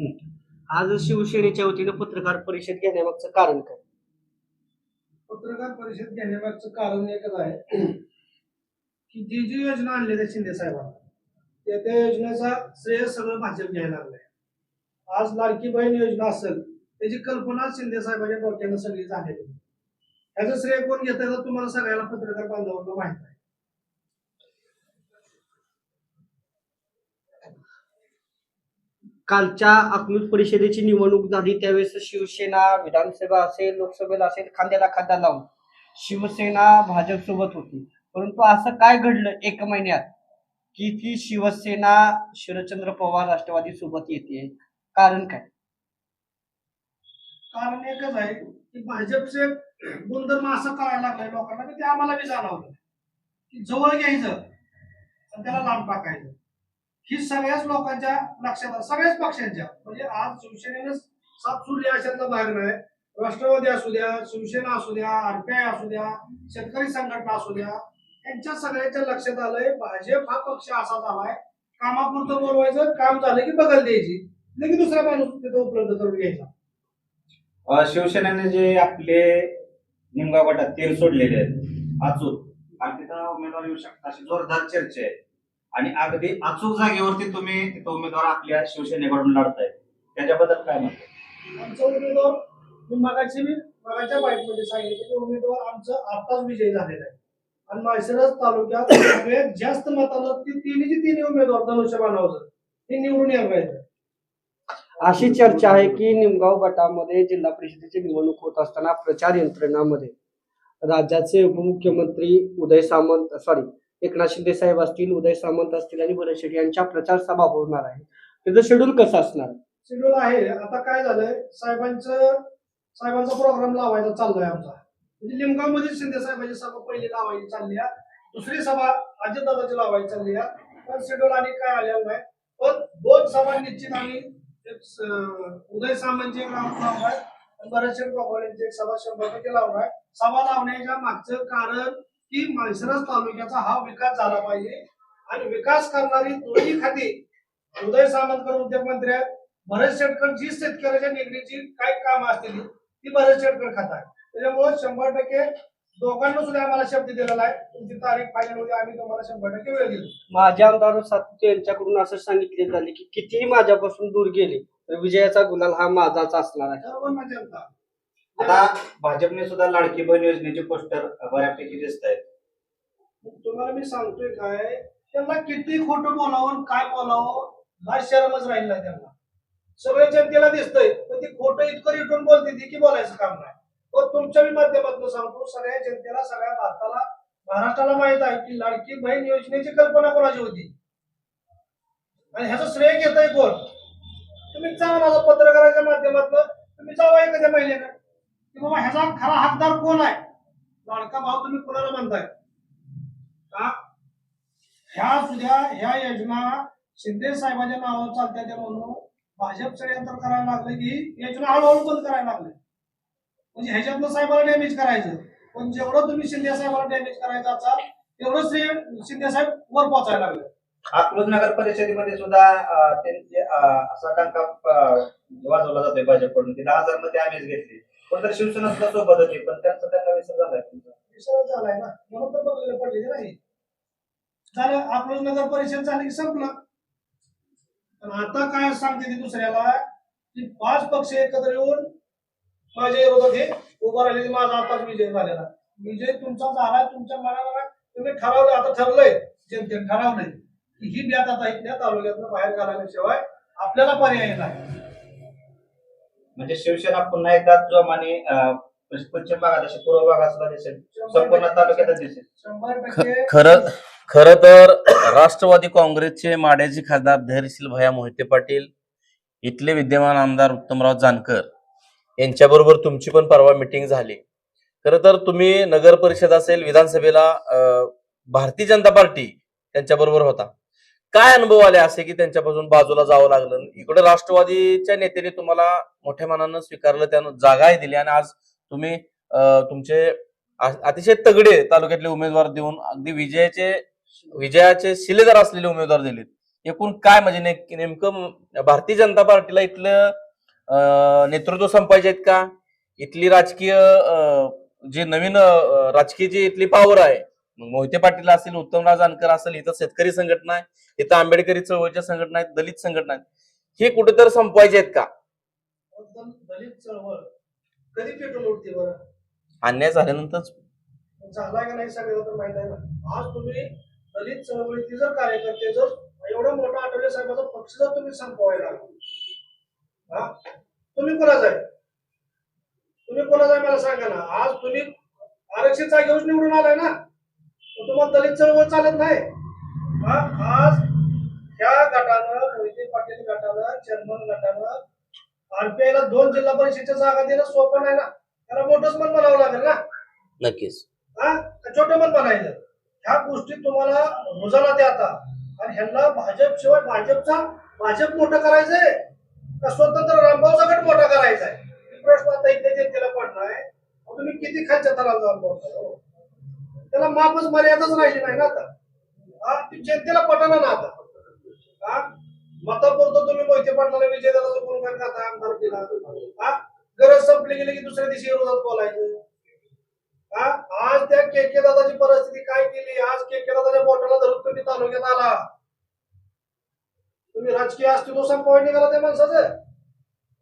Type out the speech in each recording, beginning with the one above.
आज शिवसेनेच्या वतीनं पत्रकार परिषद घेण्यामागचं कारण काय? पत्रकार परिषद घेण्यामागचं कारण एकच आहे की जी जी योजना आणली त्या शिंदे साहेबांना त्या त्या योजनेचा श्रेय सगळं भाजप घ्यायला लागलंय. आज लाडकी बहीण योजना असेल त्याची कल्पना शिंदे साहेबांच्या डोक्यानं सगळी झालेली आहे. ह्याचं श्रेय कोण घेत तर तुम्हाला सगळ्याला पत्रकार बांधवांना माहीत आहे. कालच्या अकलूज परिषदेची निवडणूक झाली त्यावेळेस शिवसेना विधानसभा असेल लोकसभेला असेल खांद्याला खांदा लावून शिवसेना भाजप सोबत होती. परंतु असं काय घडलं एक महिन्यात? की ती शिवसेना शरदचंद्र पवार राष्ट्रवादी सोबत येते. कारण काय? कारण एकच आहे की भाजपचे गुणधर्म असं कळायला लागलाय लोकांना की ते आम्हाला बी जाणवलं. की जवळ घ्यायचं त्याला लांब टाकायचं. ही सगळ्याच लोकांच्या लक्षात सगळ्याच पक्षांच्या. म्हणजे आज शिवसेनेनं सात सुरली अशातला भाग नाही राष्ट्रवादी असू द्या शिवसेना असू द्या आरपीआय असू द्या शेतकरी संघटना असू द्या यांच्या सगळ्यांच्या लक्षात आलंय भाजप हा पक्ष असा झालाय कामापुरतं बोलवायचं काम झालं की बगल द्यायची. लगेच दुसरा माणूस तिथं उपलब्ध करून घ्यायचा. शिवसेनेने जे आपले निमगाव गटात तीर सोडलेले आहेत अचूक आणि तिथं उमेदवार येऊ शकतात अशी जोरदार चर्चा आहे आणि अगदी अचूक जागेवरती तुम्ही तिथं उमेदवार आपल्या शिवसेनेकडून लढताय. त्याच्याबद्दल काय म्हणतो आमचा उमेदवार मी मगाची मी मगाच्या बाईटमध्ये सांगितलं की उमेदवार आमचं आताच विजयी झालेला आहे. आणि माळशिरस तालुक्यात सगळ्यात जास्त मतानं ती तिन्ही तिन्ही उमेदवार धनुष्यबाणावर हे निवडून यायला पाहिजे. अशी चर्चा आहे की निमगाव गटामध्ये जिल्हा परिषदेची निवडणूक होत असताना प्रचार यंत्रणामध्ये राज्याचे उपमुख्यमंत्री उदय सामंत सॉरी एकनाथ शिंदे साहेब असतील उदय सामंत असतील आणि भरत शेट्टी यांच्या प्रचार सभा होणार आहे. त्याचं शेड्यूल कसं असणार? शेड्यूल आहे. आता काय झालंय? साहेबांचं साहेबांचा प्रोग्राम लावायचा चाललाय आमचा. म्हणजे लिमगावमध्ये शिंदे साहेबांची सभा पहिली लावायची चालली आहे. दुसरी सभा अजितदादाची लावायची चालली आहे. पण शेड्यूल आणि काय आलेलं नाही. पण दोन सभा निश्चित आम्ही उदय सामंतची एक लावणार आहे. आणि एक सभा शंभर टक्के लावणार आहे. सभा लावण्याच्या मागचं कारण की माळशिरस तालुक्याचा हा विकास झाला पाहिजे. आणि विकास करणारी दोन्ही खाती उदय सामंतकर उद्योगमंत्री आहेत. भरत शेटकर जी शेतकऱ्याच्या निगडीची काय काम असतील ती भरत शेटकर खात आहे त्याच्यामुळे शंभर टक्के दोघांना सुद्धा आम्हाला शब्द दिलेला आहे. तुमची तारीख फायनल होती आम्ही तुम्हाला शंभर टक्के वेळ देऊ माझे आमदार सातपुते यांच्याकडून असं सांगितले झाले की कितीही माझ्यापासून दूर गेले तर विजयाचा गुलाल हा माझाच असणार आहे. सर्व म्हणजे आता भाजपने सुद्धा लाडकी बहीण योजनेचे पोस्टर बऱ्यापैकी दिसत आहेत तुम्हाला मी सांगतोय काय त्यांना किती खोटं बोलावं आणि काय बोलावं हा शरमच राहील ना त्यांना. सगळ्या जनतेला दिसतंय पण ती खोटं इतकं रिटून बोलते ती की बोलायचं काम नाही. पण तुमच्या मी माध्यमातून सांगतो सगळ्या जनतेला सगळ्या भारताला महाराष्ट्राला माहीत आहे की लाडकी बहीण योजनेची कल्पना कोणाची होती? आणि ह्याचं श्रेय घेताय कोण? तुम्ही चांगला पत्रकाराच्या माध्यमातून तुम्ही जावा एखाद्या महिलेनं. की बाबा ह्याचा खरा हकदार कोण आहे? लाडका भाऊ तुम्ही कोणाला म्हणताय? का? ह्या सुद्धा ह्या योजना शिंदे साहेबांच्या नावावर चालत्या त्या म्हणून भाजप षडयंत्र करायला लागले की योजना हळूहळू बंद करायला लागले. म्हणजे ह्याच्यातनं साहेबाला डॅमेज करायचं. पण जेवढं तुम्ही शिंदे साहेबाला डॅमेज करायचं असाल तेवढं ते शिंदे साहेब वर पोहोचायला लागले. अकलूज नगर परिषदेमध्ये सुद्धा त्यांचे असा टंका वाजवला जातोय भाजपकडून. की दहा हजारमध्ये आम्हीच घेतली. पण तर शिवसेना सुद्धा सोबत होती पण त्यांचा त्यांना विसर झालाय तुमचा? विसर झालाय ना. म्हणून तर बघलेलं पडले नाही झालं आपलं नगर परिषद झाली की संपलं. पण आता काय सांगते ती दुसऱ्याला? की पाच पक्ष एकत्र येऊन माझ्या विरोधात हे उभं राहिले की माझा आताच विजय झालेला. विजय तुमचा झाला तुमच्या मनाला तुम्ही ठरवलं आता ठरलंय. जनतेने ठरवलंय. की ही बी आता तालुक्यातनं बाहेर घालवल्याशिवाय आपल्याला पर्याय नाही. म्हणजे शिवसेना पुन्हा एकदा जोमाने अ, पश्चिम भागात असे पूर्व भागात सुद्धा दिसेल. संपूर्ण तालुक्यातच दिसेल. खरं खर तर राष्ट्रवादी काँग्रेसचे माड्याचे खासदार धैर्यशील भया मोहिते पाटील इथले विद्यमान आमदार उत्तमराव जानकर यांच्याबरोबर तुमची पण परवा मिटिंग झाली. खरं तर तुम्ही नगर परिषद असेल विधानसभेला अं, भारतीय जनता पार्टी त्यांच्याबरोबर होता. काय अनुभव आले असे की त्यांच्यापासून बाजूला जावं लागलं? इकडे राष्ट्रवादीच्या नेत्याने तुम्हाला मोठ्या मनानं स्वीकारलं त्यानं जागाही दिली आणि आज तुम्ही तुमचे अतिशय तगडे तालुक्यातले उमेदवार देऊन अगदी विजयाचे विजयाचे शिलेदार असलेले उमेदवार दिलेत. एकूण काय म्हणजे नेमकं भारतीय जनता पार्टीला इथलं नेतृत्व संपायचे आहेत का? इथली राजकीय जे नवीन राजकीय जी इथली पॉवर आहे मग मोहिते पाटील असेल उत्तमराव जानकर असेल इथं शेतकरी संघटना आहे इथं आंबेडकरी चळवळीच्या संघटना आहेत दलित संघटना आहेत. हे कुठेतरी संपवायचे आहेत का? दल- दलित चळवळ. कधी पेटून उठते बरं? अन्याय झाल्यानंतर झालाय का नाही सगळ्याला तर माहीत आहे ना. आज तुम्ही दलित चळवळीतले जर कार्यकर्ते जर एवढा मोठा आठवले साहेबाचा पक्ष जर तुम्ही संपवायला हा? तुम्ही कोणाचा आहे? तुम्ही कोणाचा आहे मला सांगा ना. आज तुम्ही आरक्षित जागेवर निवडून आलाय ना. तुम्हाला दलित चळवळ चालत नाही. हा? आज ह्या गटानं मोहिते पाटील गटानं चेअरमन गटानं RPI ला दोन जिल्हा परिषदेच्या जागा देणं सोपं नाही ना. त्याला मोठंच पण बनावं लागेल ना. नक्कीच. हा? छोटं पण बनायचं ह्या गोष्टी तुम्हाला रुजाला द्या आता. आणि ह्यांना भाजप शिवाय भाजपचा भाजप मोठं करायचंय का स्वतंत्र रामभाऊचा गट मोठा करायचा आहे प्रश्न आता इथे जनतेला पडणार आहे तुम्ही किती खालच्या थराला जाऊन? त्याला मापच मर्यादाच राहिली नाही ना आता. ती जनतेला पटना ना आता. हा? मतापुरतं तुम्ही मोहिते पाटलाला विजय दादाचं कोण काय खाता आमदार केला. हा? गरज संपली गेली की दुसऱ्या दिवशी विरोधात बोलायचं. हा? आज त्या केके दादाची परिस्थिती काय केली? आज केके दादाच्या बोटाला धरून तुम्ही तालुक्यात आला. तुम्ही राजकीय अस्तित्व संपवाय निघाला त्या माणसाचं.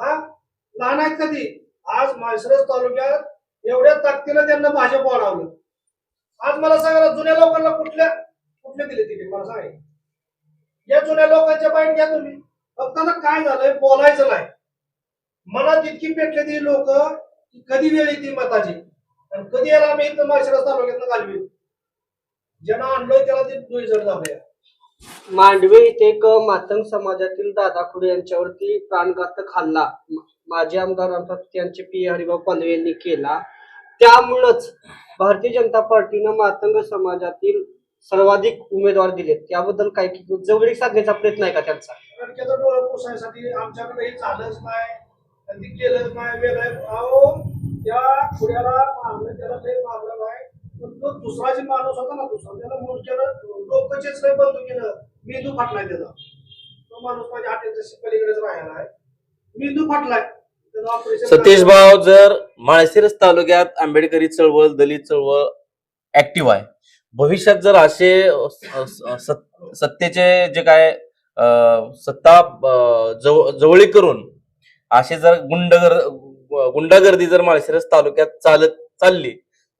हा? लहान आहेत कधी आज माळशिरस तालुक्यात एवढ्या ताकदीनं त्यांना भाजप वाढवलं. आज मला सांगा जुन्या लोकांना कुठल्या कुठले दिले तिथे मला सांगा या जुन्या लोकांच्या बाईट घ्या तुम्ही. फक्त काय झालंय बोलायचं नाही. मला जितकी पेटले ती लोक कधी वेळ येते मताची? आणि कधी याला आम्ही इथं माळशिरस तालुक्यातनं घालवी? ज्यांना आणलोय त्याला ते दुईजण झाले. मांडवे इथे एक मातंग समाजातील दादा खुडे यांच्यावरती प्राणघातक हल्ला. माजी आमदार अर्थात त्यांचे पी. हरिभाऊ पालवे यांनी केला. त्यामुळंच भारतीय जनता पार्टीनं मातंग समाजातील सर्वाधिक उमेदवार दिले त्याबद्दल काय जवळीक साधण्याचा प्रयत्न आहे का त्यांचा? कारण त्याचं डोळं पुसायसाठी आमच्याकडे हे झालंच नाही. आणि ते केलंच नाही. वेगळं अहो त्या खुड्याला मारलं त्याला लय मारलं नाही. पण तो दुसरा जे माणूस होता ना दुसरा त्याला मूळ केलं डोकंचेच नाही बंद केलं. मेंदू फाटलाय त्याचा. तो माणूस माझ्या हॉटेलच्या पलीकडेच राहिला आहे. मेंदू फाटलाय. सतीश भाऊ जर माळशिरस तालुक्यात आंबेडकरी चळवळ दलित चळवळ ऍक्टिव्ह आहे भविष्यात जर असे सत्तेचे जे काय सत्ता जव- जवळी करून असे जर गुंडगर गुंडागर्दी जर माळशिरस तालुक्यात चालत चालली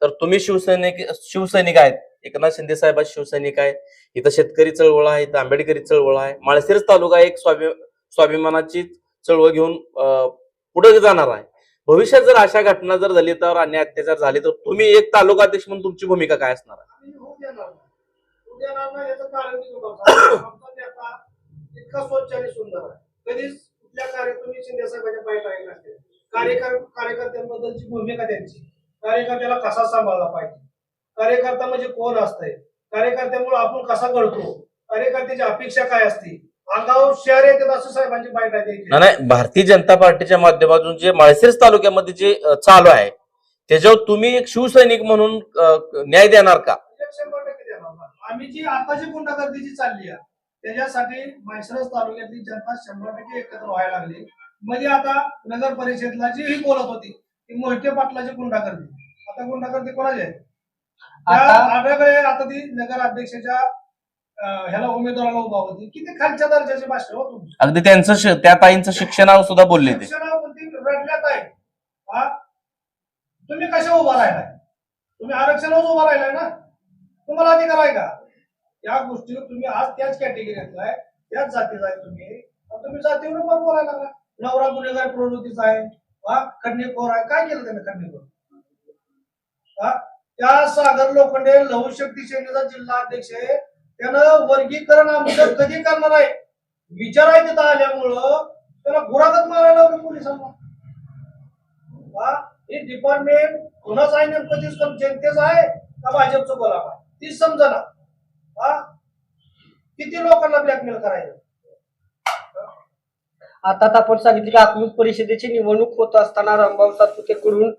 तर तुम्ही शिवसैनिक शिवसैनिक आहेत. एकनाथ शिंदे साहेब शिवसैनिक आहे इथं शेतकरी चळवळ आहे इथं आंबेडकरी चळवळ आहे. माळशिरस तालुका एक स्वाभि स्वाभिमानाची चळवळ घेऊन पुढे जाणार आहे. भविष्यात जर अशा घटना जर दलितावर अन्याय अत्याचार झाले तर तुम्ही एक तालुका अध्यक्ष म्हणून तुमची भूमिका काय असणार आहे? इतका स्वच्छ आणि सुंदर आहे. कधीच कुठल्या नसते. कार्यकर्त्यांबद्दलची भूमिका त्यांची. कार्यकर्त्याला कसा सांभाळला पाहिजे? कार्यकर्ता म्हणजे कोण असतंय? कार्यकर्त्यामुळे आपण कसा घडतो? कार्यकर्त्याची अपेक्षा काय असते? अंगावर शहर येतात असं साहेबांची बाईट आहे नाही, नाही भारतीय जनता पार्टीच्या माध्यमातून जे माळशिरस तालुक्यामध्ये जे अ, चालू आहे त्याच्यावर तुम्ही एक शिवसैनिक म्हणून अ, न्याय देणार का? शंभर टक्के देणार ना. आम्ही जी आताची गुंडागर्दी जी चालली आहे त्याच्यासाठी म्हैसरस तालुक्यातली जनता शंभर टक्के एकत्र व्हायला लागली. मध्ये आता नगर परिषदला जी ही बोलत होती ती मोहिते पाटलाची गुंडागर्दी. आता गुंडागर्दी कोणाची आहे? त्या आता- आढळकडे आता ती नगर अध्यक्षाच्या ह्याला उमेदवाराला उभा होती. किती खालच्या दर्जाची भाषा हो तुमची? अगदी त्यांचं त्या ताईंचं शिक्षणावर सुद्धा बोलले ते. शिक्षणावरती रडल्यात आहे हा? तुम्ही कशा उभा राहिलाय? तुम्ही आरक्षणावर उभा राहिलाय ना? तुम्हाला अधिकार आहे का? या गोष्टीवर तुम्ही आज त्याच कॅटेगरीतला आहे त्याच जातीचा आहे तुम्ही. आणि तुम्ही जातीवर पण बोलायला लागला. नवरा गुन्हेगार प्रवृत्तीचा आहे. हा? खंडणीखोर आहे. काय केलं त्याने खंडणीखोर हा? त्या सागर लोखंडे लघुशक्ती सेनेचा जिल्हा अध्यक्ष आहे. त्यानं वर्गीकरण आमचं कधी करणार आहे? विचार तिथं आल्यामुळं. त्याला गुरागत मारायला लावलं पोलिसांना. हे? डिपार्टमेंट कोणाचं आहे नेमकं तीच कोण जनतेचं आहे का भाजपचं बोला तीच समजना. हा? किती लोकांना ब्लॅकमेल करायचं? आता आपण सांगितलं की आत्मिक परिषदेची निवडणूक होत असताना रामभाऊ सातपुतेकडून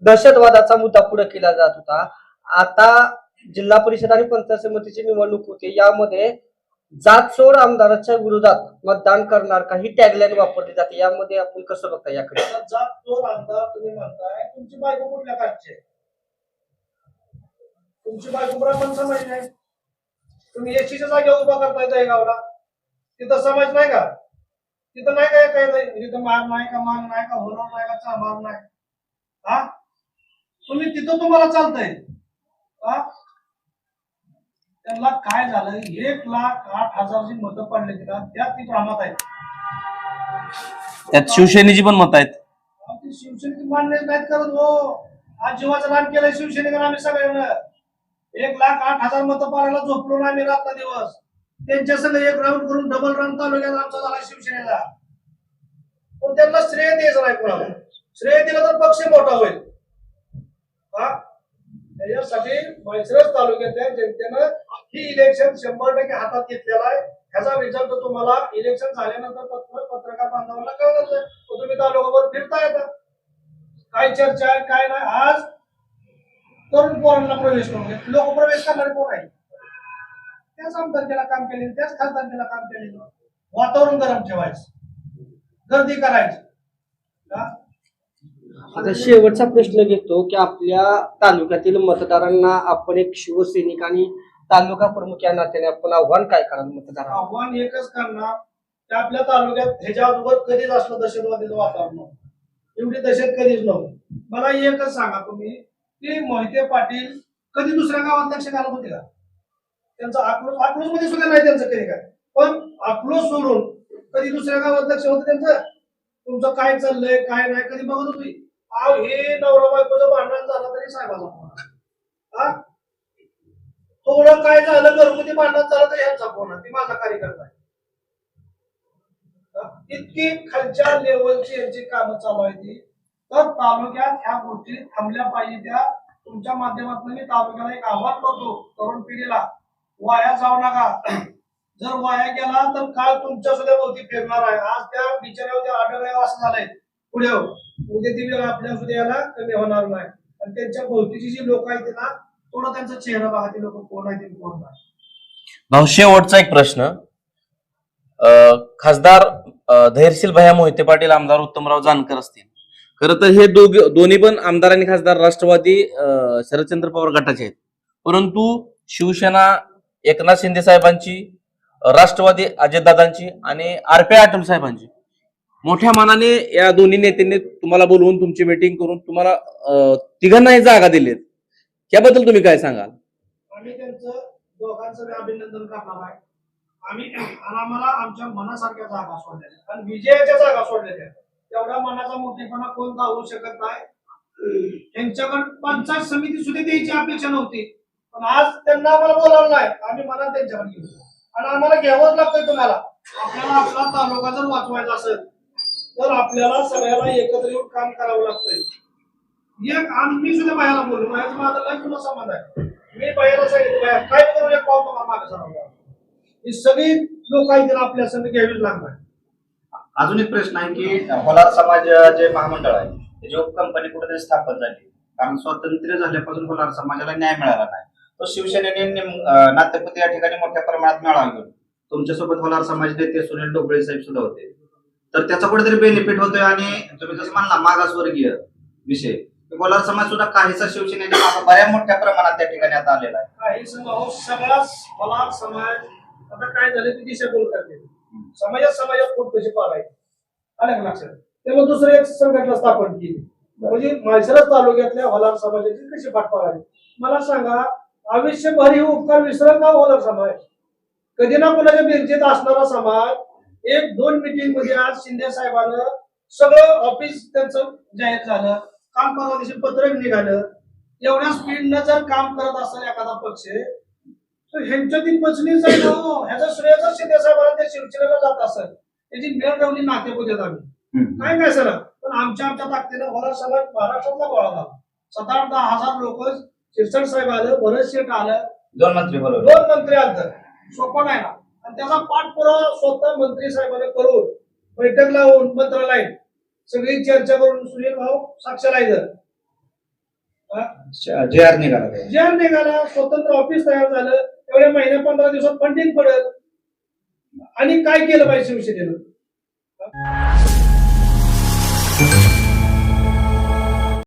दहशतवादाचा मुद्दा पुढे केला जात होता. आता जिल्हा परिषद आणि पंचायत समितीची निवडणूक होते. यामध्ये जात सोड आमदाराच्या विरोधात मतदान करणार काही टॅगलाईन वापरली जाते. यामध्ये आपण कसं बघता याकडे? जात चोर आमदार तुम्ही म्हणताय तुमची बायको कुठल्या काढचे तुमची बायको ब्राह्मण समाज नाही तुम्ही एसीच्या जागेवर उभा करताय त्या गावला. तिथं समाज नाही का? तिथं नाही काय काय नाही तिथं मार नाही का मान नाही का होणार नाही का चांभार नाही? हा? तुम्ही तिथं तुम्हाला चालतंय. हा? त्यांना काय झालं एक लाख आठ हजार जी मतं पडले तिला. त्यात ती प्रमाणात आहे त्यात शिवसेनेची पण मत आहेत. अहो, ते शिवसेनेची मान्यच नाहीत करत हो. आज जीवाचं रान केलंय शिवसेनेकडे आम्ही सगळ्यांना. एक लाख आठ हजार मतं पाडायला झोपलो ना आम्ही रात्र दिवस. त्यांच्या संग एक राऊंड करून डबल राऊंड तालुक्यात आमचा झाला शिवसेनेला पण त्यांना श्रेय द्यायचं नाही कोणाला. श्रेय दिलं तर पक्ष मोठा होईल. हा? त्याच्यासाठी म्हैसरच तालुक्यातल्या जनतेनं ही इलेक्शन शंभर टक्के हातात घेतलेला आहे. ह्याचा रिझल्ट तुम्हाला इलेक्शन झाल्यानंतर पत्र पत्रकार बांधवांना कळणार आहे. तो तुम्ही तालुक्यावर फिरता येतं. काय चर्चा आहे काय नाही. आज तरुण पोरांना प्रवेश करून घेत लोक प्रवेश करणारे कोण आहे त्याच आमदारकीला काम केले त्याच खासदारकीला काम केलेलं. वातावरण गरम ठेवायचं. गर्दी करायची. आता शेवटचा प्रश्न घेतो की आपल्या तालुक्यातील मतदारांना आपण एक शिवसैनिक आणि तालुका प्रमुख या नात्याने आपण आव्हान काय कराल मतदार? आव्हान एकच करणार. की आपल्या तालुक्यात ह्याच्या अगोदर कधीच असलं दहशतवादीचं वातावरण एवढी दहशत कधीच नव्हती. मला एकच सांगा तुम्ही की मोहिते पाटील कधी दुसऱ्या गावात लक्ष घालत होते का? त्यांचं आक्रोश आक्रोशमध्ये सुद्धा नाही त्यांचं कधी काय. पण आक्रोश सोडून कधी दुसऱ्या गावात लक्ष होतं त्यांचं? तुमचं काय चाललंय काय नाही कधी बघत होती? अहो हे नवरा बायकोचं भांडण झालं तरी साहेबाला हा? थोडं काय झालं घरगुती भांडण झालं तर यांचा फोन ती माझा कार्यकर्ता आहे. इतकी खालच्या लेवलची यांची कामं चालू आहे ती. तर तालुक्यात ह्या गोष्टी थांबल्या पाहिजे त्या. तुमच्या माध्यमातून मी तालुक्याला एक आव्हान करतो तरुण पिढीला. वाया जाऊ नका. जर वाया गेला तर काल तुमच्या सुद्धा भोवती फिरणार आहे. आज त्या बिचाऱ्यावर त्या आढळल्या असं झालंय. पुढे हो. उद्या ती आपल्या सुद्धा याला कमी होणार नाही. आणि त्यांच्या भोवतीची जी लोक आहेत ना थोडं त्यांचा चेहरा बघा ते लोक कोण ते कोण नाही. भाऊ शेवटचा एक प्रश्न. अं, खासदार अं, धैर्यशील भया मोहिते पाटील आमदार उत्तमराव जानकर असतील. खरं तर हे दोघ दोन्ही पण आमदार आणि खासदार राष्ट्रवादी अं, शरदचंद्र पवार गटाचे आहेत. परंतु शिवसेना एकनाथ शिंदे साहेबांची राष्ट्रवादी अजितदादांची आणि आर पी साहेबांची. मोठ्या मनाने या दोन्ही नेत्यांनी तुम्हाला बोलवून तुमची मीटिंग करून तुम्हाला अं, तिघांनाही जागा दिलीत. त्याबद्दल तुम्ही काय सांगाल? आम्ही त्यांचं दोघांचं बी अभिनंदन करणार आहे. आम्ही आणि आम्हाला आमच्या मनासारख्या जागा सोडलेल्या आणि विजयाच्या जागा सोडलेल्या तेवढा मनाचा मोठेपणा कोण दावू शकत नाही. त्यांच्याकडे पंचायत समिती सुद्धा द्यायची अपेक्षा नव्हती. पण आज त्यांना आम्हाला बोलावलं नाही. आम्ही मनात त्यांच्याकडे गेलो आणि आम्हाला घ्यावंच लागतंय तुम्हाला. आपल्याला आपला तालुका जर वाचवायचा असेल तर आपल्याला सगळ्याला एकत्र येऊन काम करावं लागतंय. एक आम्ही सुद्धा बायाला बोललो बायाचं माझा लय संबंध आहे. मी बायाला सांगितलं बाया काय करू एक पाव मागे ही सगळी लोक आपल्या संघ घ्यावीच लागणार. अजून एक प्रश्न आहे की होलार समाज जे महामंडळ आहे त्याची कंपनी कुठेतरी स्थापन झाली. कारण स्वातंत्र्य झाल्यापासून होलार समाजाला न्याय मिळाला नाही. तो शिवसेनेने नेम- या ठिकाणी मोठ्या प्रमाणात मेळावा घेऊन तुमच्यासोबत होलार समाज नेते सुनील डोबळे साहेब सुद्धा होते. तर त्याचा कुठेतरी बेनिफिट होतोय आणि तुम्ही जसं म्हणला मागासवर्गीय विषय. गोलार समाज सुद्धा काहीसा शिवसेनेने मागं बऱ्या मोठ्या प्रमाणात त्या ठिकाणी आता आलेला आहे. काही समाज सगळाच मला समाज आता काय झालं ती दिशाभूल करते. समाजात समाजात खूप कशी पाडायची. आलं का लक्षात? त्यामुळे दुसरं एक संघटना स्थापन केली. म्हणजे माळशिरस तालुक्यातल्या होलार समाजाची कशी पाठ मला सांगा आयुष्यभर हे उपकार विसरल का होलार समाज? कधी ना कोणाच्या बेंचेत असणारा समाज एक दोन मिटिंगमध्ये आज शिंदे साहेबांना सगळं ऑफिस त्यांचं जाहीर झालं. काम परवा दिवशी पत्रक निघालं. एवढ्या स्पीडनं जर काम करत असेल एखादा पक्ष तर ह्यांच्या ती पचनीच आहे ना हो. ह्याचा श्रेय जर शिंदे साहेबांना त्या शिवसेनेला जात असेल. त्याची मेळ रवली नाते पुढे आम्ही काय काय सर. पण आमच्या आमच्या ताकदीनं होणार समाज महाराष्ट्रातला गोळा झाला. सात आठ दहा हजार लोक शिरसट साहेब आलं भरत शेठ आलं. दोन मंत्री बरोबर दोन मंत्री आलं सोपं नाही ना. आणि त्याचा पाठपुरावा स्वतः मंत्री साहेबांनी करून बैठक लावून मंत्रालय सगळी चर्चा करून सुनील भाऊ साक्षरायचं जे आर निघाला. जे निघाला स्वतंत्र ऑफिस तयार झालं एवढ्या महिन्या पंधरा दिवसात फंडिंग पडेल. आणि काय केलं पाहिजे शिवसेनेनं?